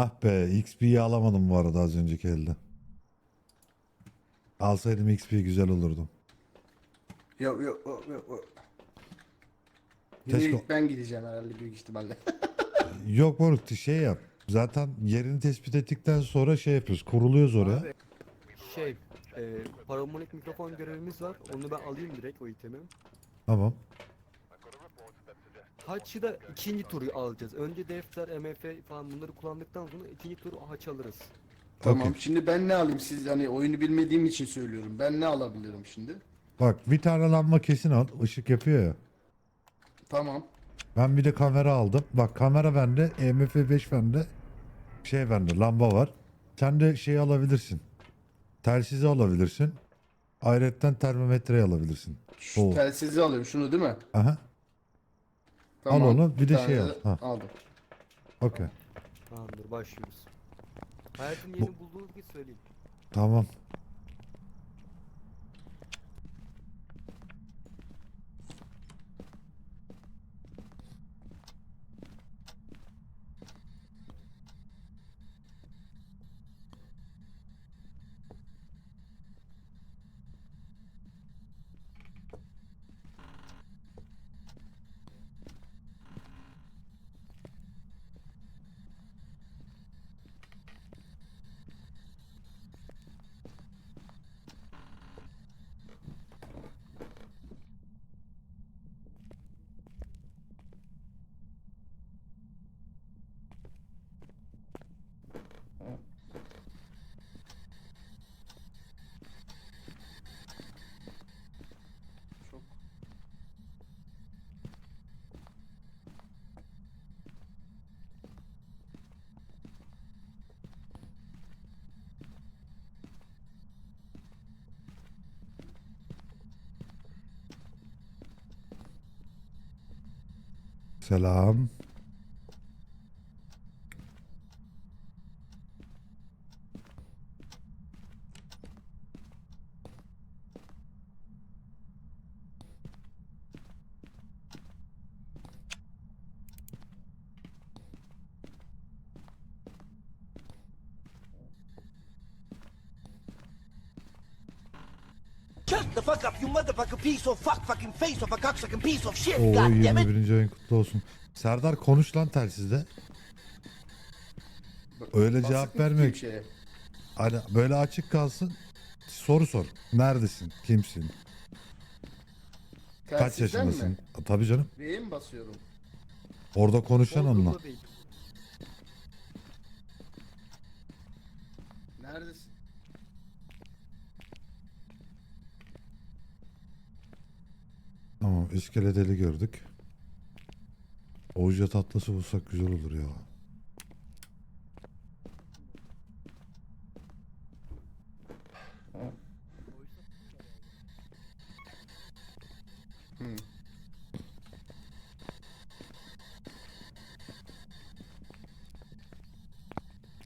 Ah be XP'yi alamadım bu arada az önceki elde. Alsaydım XP güzel olurdu. Yok yok yok yok. yok. Yine Keşke- ilk ben gideceğim herhalde büyük ihtimalle. Yok moruk şey yap. Zaten yerini tespit ettikten sonra şey yapıyoruz. Kuruluyoruz oraya. Abi, şey, e, paramonik mikrofon görevimiz var. Onu ben alayım direkt o itemi. Tamam. Haç'ı da ikinci turu alacağız. Önce defter, MF falan bunları kullandıktan sonra ikinci turu haç alırız. tamam Okey. şimdi ben ne alayım siz hani oyunu bilmediğim için söylüyorum. Ben ne alabilirim şimdi? Bak bir tane lamba kesin al. Işık yapıyor ya. Tamam. Ben bir de kamera aldım. Bak kamera bende. EMF5 bende. Şey bende lamba var. Sen de şey alabilirsin. Telsizi alabilirsin. Ayrıca termometreyi alabilirsin. Şu Oo. telsizi alayım şunu değil mi? Aha. Tamam. onu, bir de şey al. Ha. Aldım. Okey. Tamamdır başlıyoruz. Hayatın Bu- yerini bulduğunuz gibi söyleyin. Tamam. Salam. Piece of fuck fucking face of a cocksucking piece of shit, Oo god damn it! 21. ayın kutlu olsun. Serdar konuş lan telsizde. Öyle Basık cevap mı vermek. Hani böyle açık kalsın. Soru sor. Neredesin? Kimsin? Kaç Telsizden yaşındasın? mi? Tabii canım. V'ye mi basıyorum? Orada konuşan onunla. Neredesin? Tamam iskeleteli gördük. Oğuzca tatlısı bulsak güzel olur ya. Hı.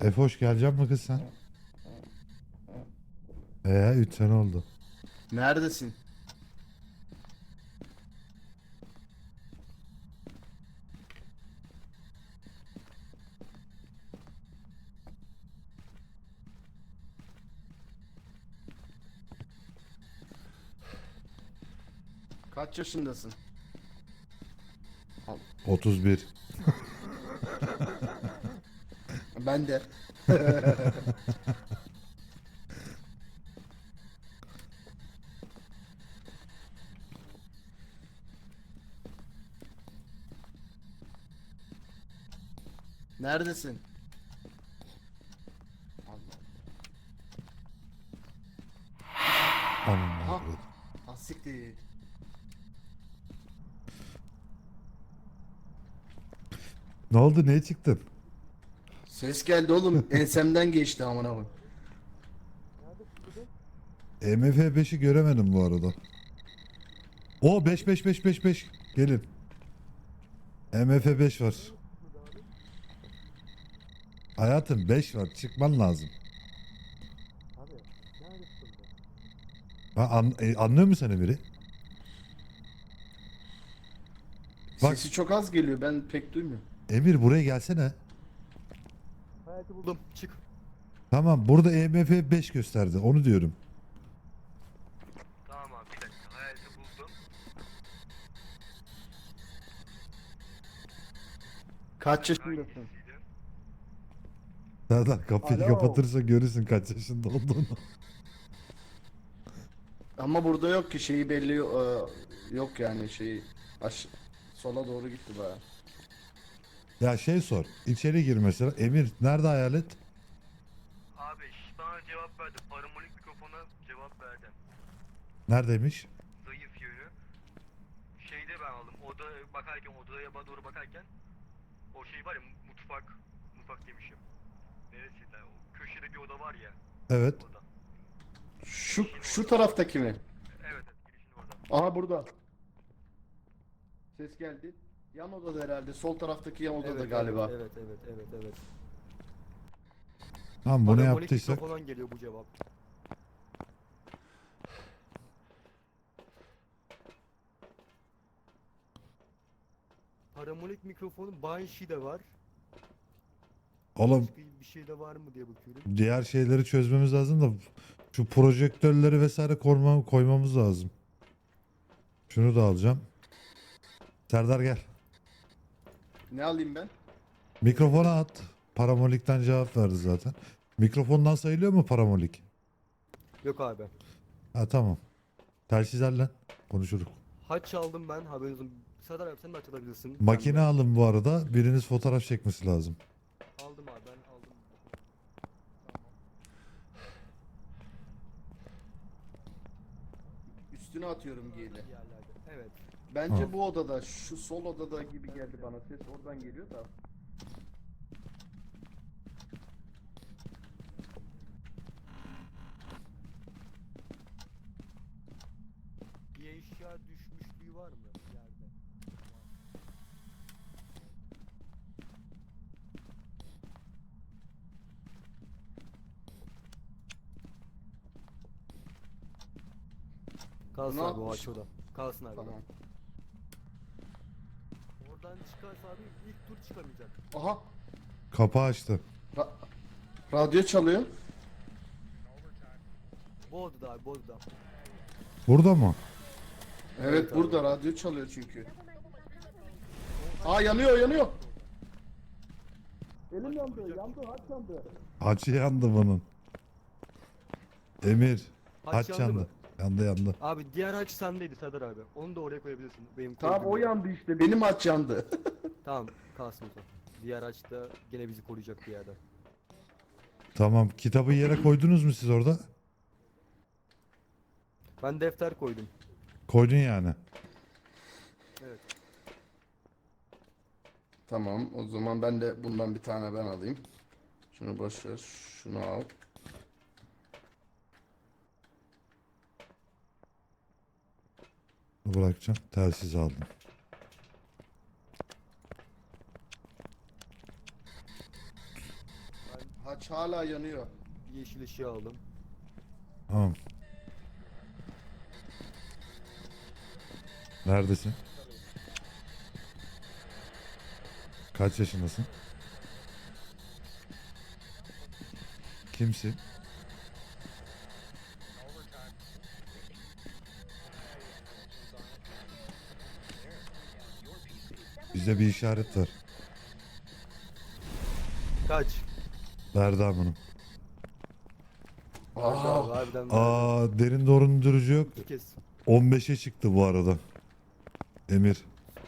Efe hoş geleceğim mi kız sen? Ee 3 sene oldu. Neredesin? Kaç yaşındasın? 31. Ben de. Neredesin? Aman Ha. Allah'ım. Asiktir. Ne oldu? Neye çıktın? Ses geldi oğlum. Ensemden geçti amına koyayım. MF5'i göremedim bu arada. O 5 5 5 5 5 gelin. MF5 var. Hayatım 5 var. Çıkman lazım. Ha, an, e, anlıyor mu seni biri? Bak. Sesi çok az geliyor. Ben pek duymuyorum. Emir buraya gelsene. Buldum. Çık. Tamam burada EMF 5 gösterdi. Onu diyorum. Tamam abi bir dakika. Hayaleti buldum. Kaç yaşındasın? Serdar kapıyı Alo. kapatırsa görürsün kaç yaşında olduğunu. Ama burada yok ki şeyi belli e, yok yani şeyi aş sola doğru gitti baya. Ya şey sor. İçeri gir mesela. Emir nerede hayalet? Abi sana cevap verdim. Paramolik mikrofona cevap verdim. Neredeymiş? Zayıf yönü. Şeyde ben aldım. Oda bakarken odaya doğru bakarken o şey var ya mutfak. Mutfak demişim. Neresi lan? O köşede bir oda var ya. Evet. Oda. Şu şu taraftaki mi? Evet, evet girişin orada. Aha burada. Ses geldi. Yan odada herhalde. Sol taraftaki yan odada Evet, galiba. Evet, evet, evet, evet. Tamam bunu Paramolik yaptıysak. mikrofondan geliyor bu cevap. Paramolik mikrofonun Banshee de var. Oğlum Başka bir şey de var mı diye bakıyorum. diğer şeyleri çözmemiz lazım da şu projektörleri vesaire korma, koymamız lazım. Şunu da alacağım. Serdar gel. Ne alayım ben? Mikrofona at. Paramolik'ten cevap verdi zaten. Mikrofondan sayılıyor mu paramolik? Yok abi. Ha tamam. Telsizlerle konuşuruz. Haç aldım ben haberiniz olsun. Sadar abi sen de açılabilirsin. Makine alın bu arada. Biriniz fotoğraf çekmesi lazım. Aldım abi ben aldım. Üstüne atıyorum giyili. Yerlerde. Evet. Bence Ha. bu odada, şu sol odada gibi geldi bana. Ses oradan geliyor da. Bir eşya düşmüşlüğü var mı yerde? Kalsın Ne abi o yapmış? aç orada. Kalsın abi. Tamam. Oradan çıkarsa abi ilk tur çıkamayacak. Aha. Kapağı açtı. Ra- radyo çalıyor. Bu odada abi bu odada. Burada mı? Evet, Evet abi. burada radyo çalıyor çünkü. Aa yanıyor yanıyor. Elim yandı, yandı, haç yandı. Haç yandı bunun. Emir. Haç Haç yandı yandı. Yandı yandı. Abi diğer haç sendeydi Sadar abi. Onu da oraya koyabilirsin. Benim Tamam koyduğum o yandı işte, benim haç yandı. Tamam kalsın o zaman. Diğer haç da gene bizi koruyacak bir yerde. Tamam. Kitabı yere koydunuz mu siz orada? Ben defter koydum. Koydun yani. Evet. tamam, o zaman ben de bundan bir tane ben alayım. Şunu boş ver, şunu al. Bırakacağım. Telsiz aldım. Haç hala yanıyor. Yeşil ışığı aldım. Tamam. Neredesin? Kaç yaşındasın? Kimsin? Bizde bir işaret var. Kaç. Verdi bunu. Kaç Aa, harbiden. Aa derin dondurucu yok. İki kez. 15'e çıktı bu arada. Emir.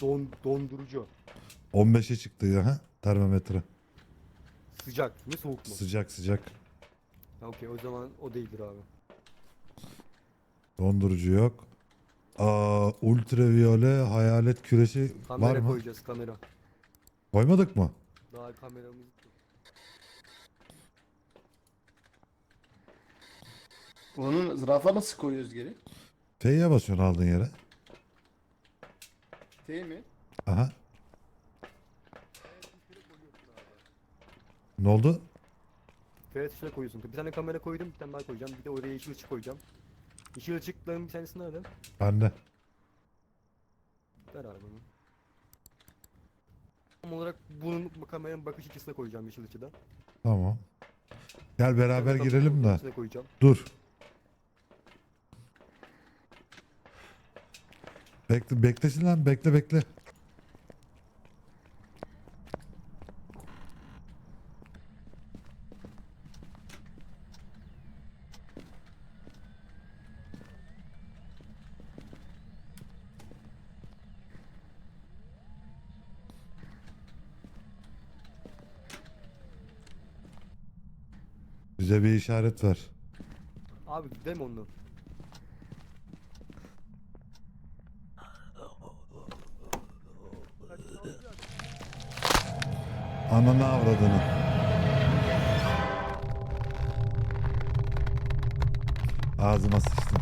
Don, dondurucu. 15'e çıktı ya ha termometre. Sıcak mı soğuk mu? Sıcak sıcak. Ha, Okey o zaman o değildir abi. Dondurucu yok. Aa ultraviyole hayalet küresi Kamera var mı? koyacağız kamera. Koymadık mı? Daha kameramız onun zürafa nasıl koyuyoruz geri? F'ye basıyorsun aldığın yere. T mi? Aha. Ne oldu? Ferhat tuşuna koyuyorsun. Bir tane kamera koydum, bir tane daha koyacağım. Bir de oraya yeşil ışık koyacağım. Yeşil ışıkların bir tanesini nerede? Bende. Ver abi bunu. Tam olarak bunun kameranın bakış açısına koyacağım yeşil açıdan. Tamam. Gel beraber Tam girelim de. koyacağım. Dur. Bekle, beklesin lan bekle bekle. Bize bir işaret ver. Abi deme onu. Ananı avradını. Ağzıma sıçtım.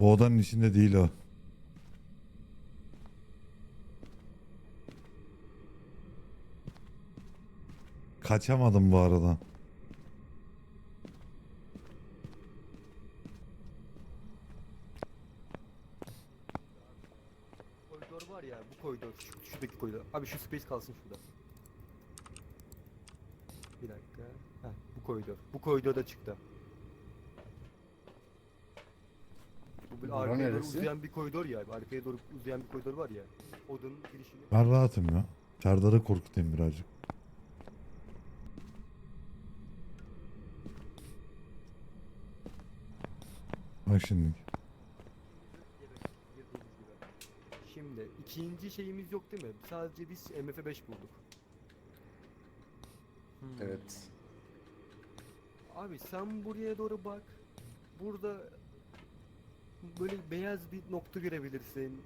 Bu odanın içinde değil o. Kaçamadım bu arada. Koridor var ya bu koridor. Şu, şuradaki koridor. Abi şu space kalsın şurada. Bir dakika. Heh, bu koridor. Bu koridorda çıktı. Bu böyle Bura arkaya doğru neresi? uzayan bir koridor ya. Arkaya doğru uzayan bir koridor var ya. Odanın girişini. Ben rahatım ya. Serdar'ı korkutayım birazcık. Şimdi. Şimdi ikinci şeyimiz yok değil mi? Sadece biz MF5 bulduk. Hmm. Evet. Abi sen buraya doğru bak. Burada böyle beyaz bir nokta görebilirsin.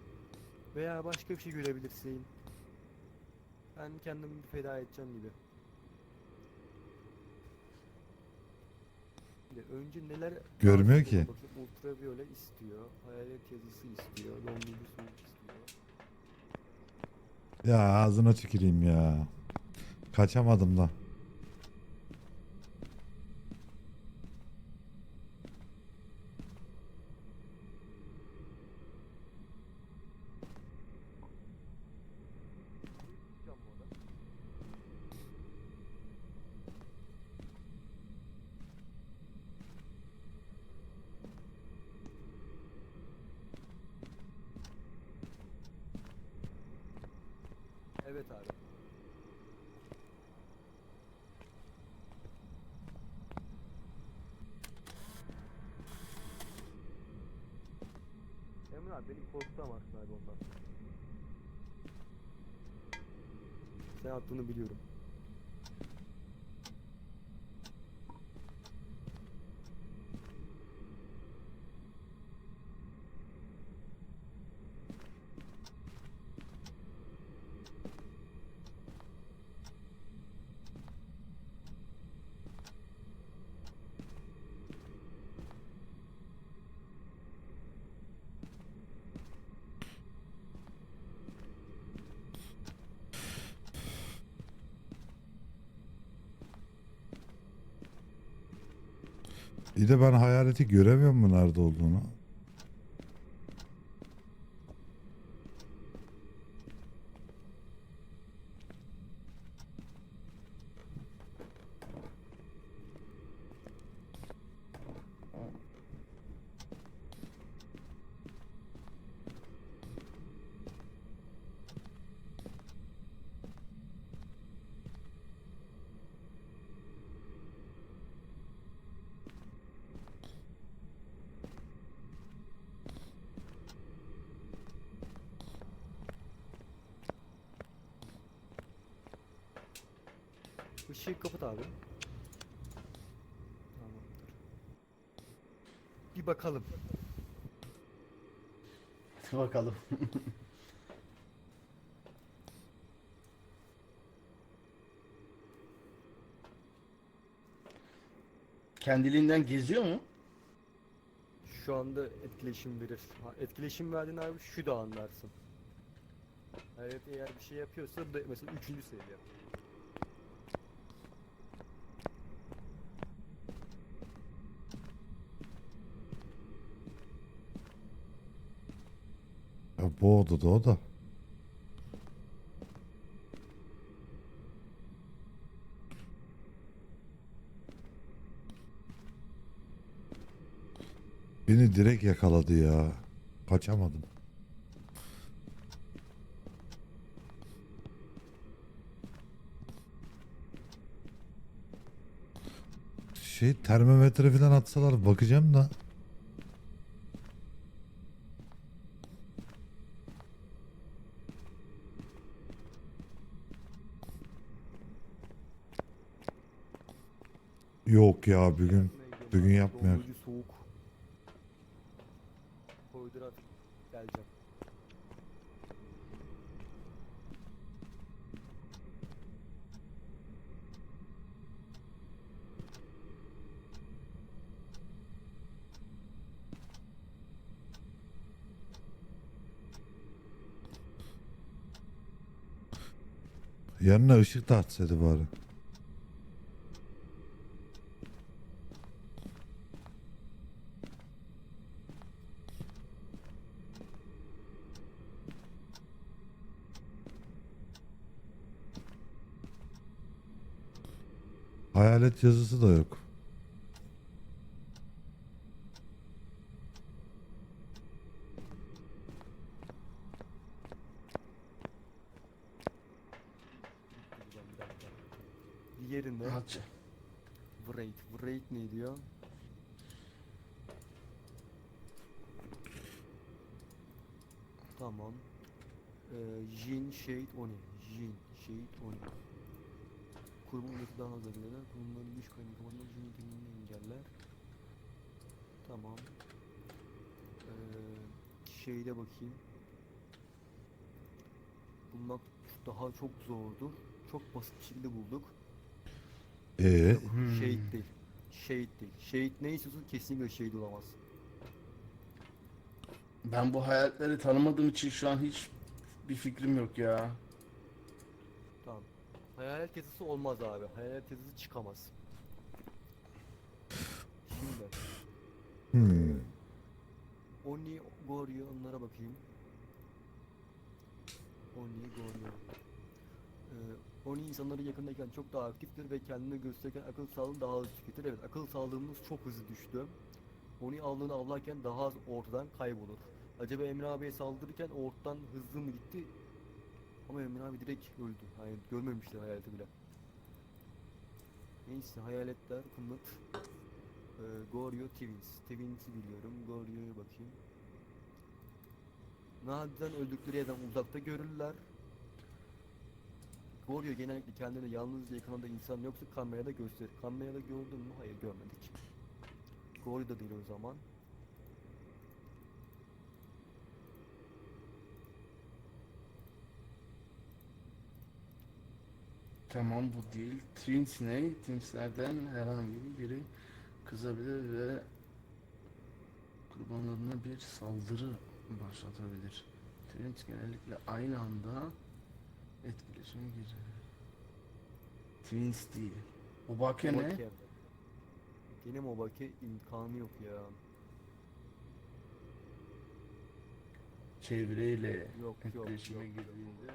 Veya başka bir şey görebilirsin. Ben kendimi feda edeceğim gibi. Önce neler Görmüyor ki. bakayım. Ultraviyole istiyor. Hayalet yazısı istiyor. Dondurucu soğuk istiyor. Ya ağzına tüküreyim ya. Kaçamadım da. Cam bu arada. Evet abi. Emre abi benim korktuğum aslında abi ondan. Sen attığını biliyorum. Bir de ben hayaleti göremiyorum mu nerede olduğunu. Işığı kapat abi. Tamamdır. Bir bakalım. Bakalım. Kendiliğinden geziyor mu? Şu anda etkileşim verir. Ha, etkileşim verdiğini abi şu da anlarsın. Evet eğer bir şey yapıyorsa da mesela üçüncü seviye. Bu odada o da. Beni direkt yakaladı ya. Kaçamadım. Şey termometre falan atsalar bakacağım da. Yok ya bugün bugün yapmıyor. Dondurucu soğuk. Koydur at. Geleceğim. Yanına ışık da atsaydı bari. Hayalet yazısı da yok. Diğerinde Hadi. Wraith. Wraith ne diyor? Tamam. Ee, Jin Shade Oni. Jin Shade Oni. Kurumun üyesi daha hızlı gider. Kurumların güç kaynağı kapatmak yeteneğini engeller. Tamam. Ee, şeyde bakayım. Bulmak daha çok zordu. Çok basit bir şekilde bulduk. Ee, Hmm. Shade değil. Shade değil. Shade ne istiyorsun kesinlikle Shade olamaz. Ben bu hayaletleri tanımadığım için şu an hiç bir fikrim yok ya. Hayalet yazısı olmaz abi. Hayalet yazısı çıkamaz. Şimdi hmm. Oni Goryo onlara bakayım. Oni Goryo. Ee, Oni insanları yakındayken çok daha aktiftir ve kendini gösterirken akıl sağlığı daha hızlı tüketir. Evet akıl sağlığımız çok hızlı düştü. Oni avlığını avlarken daha az ortadan kaybolur. Acaba Emre abiye saldırırken ortadan hızlı mı gitti? Ama Emre abi direkt öldü. Yani görmemişler hayaleti bile. Neyse hayaletler, kımıt. Ee, Goryo Twins. Twins'i biliyorum. Goryo'ya bakayım. Nadiren öldükleri yerden uzakta görürler. Goryo genellikle kendini yalnız yakınında insan yoksa kamerada gösterir. Kamerada gördün mü? Hayır görmedik. Goryo da değil o zaman. Tamam bu değil. Twins ne? Twinslerden herhangi biri kızabilir ve kurbanlarına bir saldırı başlatabilir. Twins genellikle aynı anda etkileşime girer. Twins değil. Obake ne? Mobake. Gene Mobake imkanı yok ya. Çevreyle Yok yok etkileşime yok. girdiğinde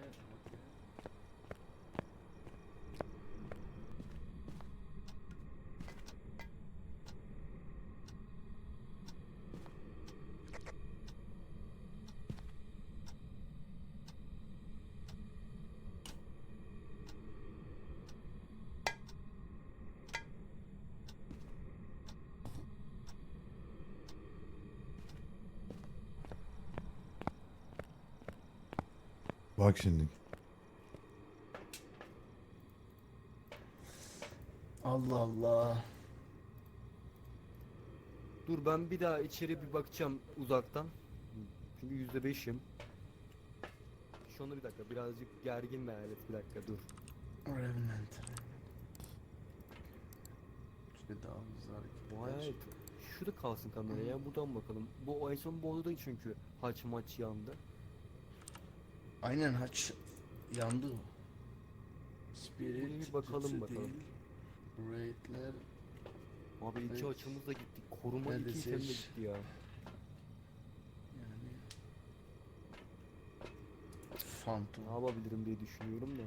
Bak şimdi. Allah Allah. Dur ben bir daha içeri bir bakacağım uzaktan. Çünkü yüzde beşim. Şu anda bir dakika birazcık gergin bir hayalet bir dakika dur. Revenant. İşte daha eder. hayalet şurada kalsın kameraya buradan bakalım. Bu en son bu odada çünkü haç maç yandı. Aynen haç yandı. Spirit bir bakalım bakalım. değil. Raidler Abi iki Evet. açımız da gitti. Koruma Ben de iki item de seç. gitti ya. yani Phantom. Ne yapabilirim diye düşünüyorum da.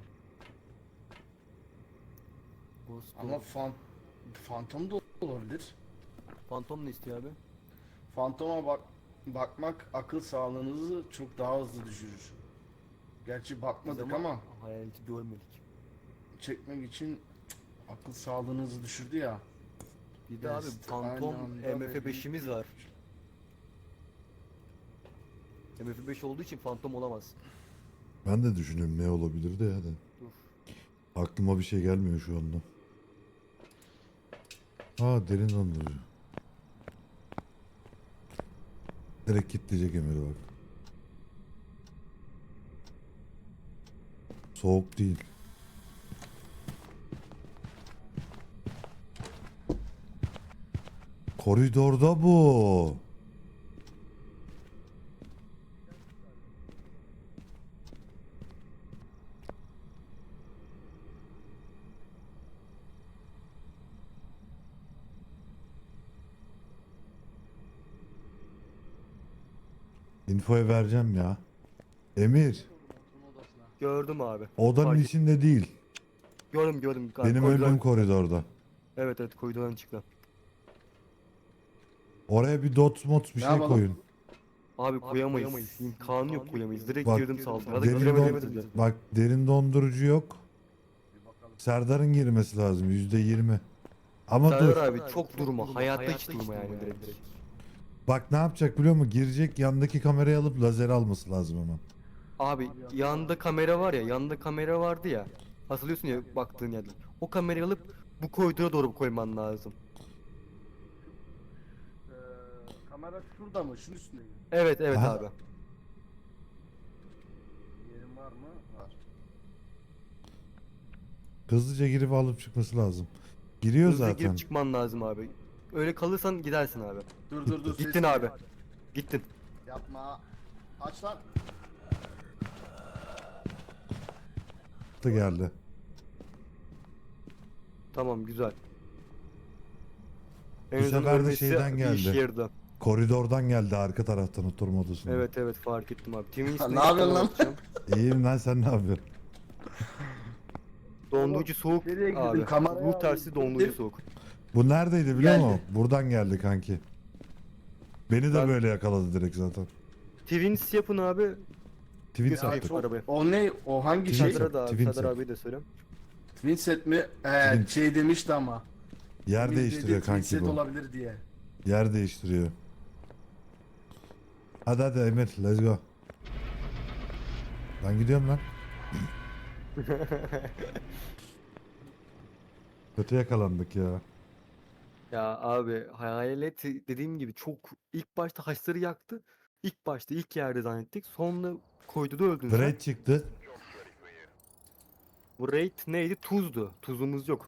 Ghost Ama fan, Phantom da olabilir. Phantom ne istiyor abi? Fantoma bak bakmak akıl sağlığınızı çok daha hızlı düşürür. Gerçi bakmadık ama hayaleti görmedik. çekmek için cık, akıl sağlığınızı düşürdü ya. Bir de abi Phantom aynı anda MF5'imiz var. MF5 olduğu için Phantom olamaz. Ben de düşünüyorum ne olabilir de ya da. Dur. Aklıma bir şey gelmiyor şu anda. Aa derin dondurucu. Direkt kilitleyecek Emir'i bak. Soğuk değil. Koridorda bu. Infoyu vereceğim ya. Emir, Gördüm abi. odanın Fark et- içinde değil. Gördüm gördüm. Benim Koridor- öldüğüm koridorda. Evet evet koridordan çıktı. Oraya bir dot mod bir Ne şey yapalım? koyun. Abi koyamayız. İmkanı yok koyamayız. Direkt Bak, girdim saldım. Ya da Derin, giremedim don- bak derin dondurucu yok. Serdar'ın girmesi lazım yüzde yirmi. Ama dur. Serdar abi çok durma. Hayatta hiç durma yani direkt. Bak ne yapacak biliyor musun? Girecek yandaki kamerayı alıp lazer alması lazım hemen. Abi yanında kamera var ya, yanında kamera vardı ya. Hatırlıyorsun ya baktığın yerden. O kamerayı alıp bu koridora doğru koyman lazım. Ee, kamera şurada mı? Şunun üstünde mi? Evet evet Aha. abi. Yerin var mı? Var. Hızlıca girip alıp çıkması lazım. Giriyor Hızlı zaten. girip çıkman lazım abi. Öyle kalırsan gidersin abi. Dur dur dur. ses Gittin abi. Gittin. Yapma. Aç lan. Da geldi. Tamam güzel. Bu En azından sefer de şeyden bir geldi. Koridordan geldi arka taraftan oturma odasına. Evet evet fark ettim abi. Twin ne yapıyorsun lan? bakacağım. İyiyim lan sen ne yapıyorsun? Dondurucu soğuk Nereye girdin? abi. Kameraya Bu tersi dondurucu soğuk. Bu neredeydi biliyor Geldi. musun? Buradan geldi kanki. Beni de Ben- böyle yakaladı direkt zaten. Twins yapın abi. Twin Arabayı. O ne? O hangi Twin şey? set. Serdar abi, Twin Serdar set. abi de söyle. Twin set mi? Ee, Twin- şey demişti ama. Yer Twin değiştiriyor dedi, twin kanki set bu. olabilir diye. Yer değiştiriyor. Hadi hadi Emir let's go. Ben gidiyorum lan. Kötü yakalandık ya. Ya abi hayalet dediğim gibi çok ilk başta haçları yaktı. İlk başta ilk yerde zannettik. Sonra koydu da öldün sen. Braid çıktı. Bu raid neydi? Tuzdu. Tuzumuz yok.